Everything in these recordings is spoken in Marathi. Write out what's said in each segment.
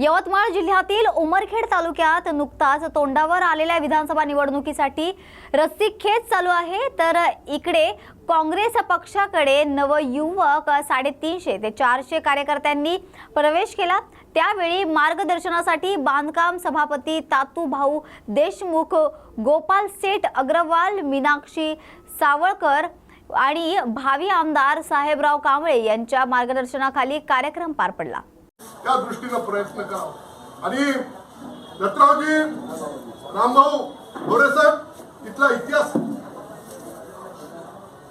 यवतमाळ जिल्ह्यातील उमरखेड तालुक्यात नुकताच तोंडावर आलेल्या विधानसभा निवडणुकीसाठी रस्सीखेच चालू आहे. तर इकडे काँग्रेस पक्षाकडे नवयुवक साडेतीनशे ते चारशे कार्यकर्त्यांनी प्रवेश केला. त्यावेळी मार्गदर्शनासाठी बांधकाम सभापती तातू भाऊ देशमुख गोपाल सेठ अग्रवाल मीनाक्षी सावळकर आणि भावी आमदार साहेबराव कांबळे यांच्या मार्गदर्शनाखाली कार्यक्रम पार पडला. त्या दृष्टीनं प्रयत्न करावा. आणि दत्तरावजी रामभाऊ साहेब इथला इतिहास.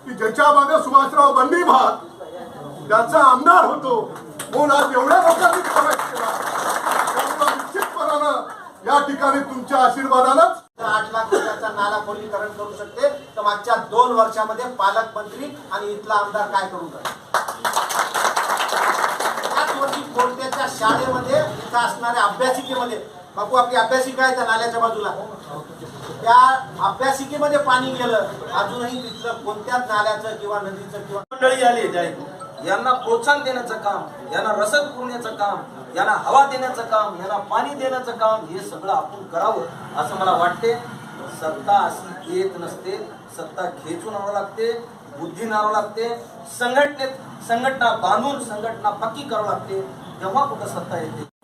की ज्याच्या मागे सुभाषराव बंडी भाग त्याचा आमदार होतो म्हणून आज एवढ्या लोकांनी प्रवेश केला निश्चितपणानं या ठिकाणी तुमच्या आशीर्वादानंच आठ लाख रुपयाचा नाला खोलीकरण करू शकते? तर मागच्या दोन वर्षामध्ये पालकमंत्री आणि इथला आमदार काय करू शकतो शाळेमध्ये इथं असणाऱ्या अभ्यासिकेमध्ये बापू आपली अभ्यासिका आहे त्या नाल्याच्या बाजूला. त्या अभ्यासिकेमध्ये पाणी गेलं अजूनही तिथलं कोणत्याच नाल्याचं किंवा नदीचं किंवा मंडळी आली ज्या. यांना प्रोत्साहन देण्याचं काम यांना रसद पुरण्याचं काम यांना हवा देण्याचं काम यांना पाणी देण्याचं काम हे सगळं आपण करावं असं मला वाटते. सत्ता अशी येत नसते. सत्ता खेचून आणावं लागते बुद्धी आणावं लागते. संघटनेत संघटना बांधून संघटना पक्की करावं लागते. तेव्हा कुठं सत्ता येते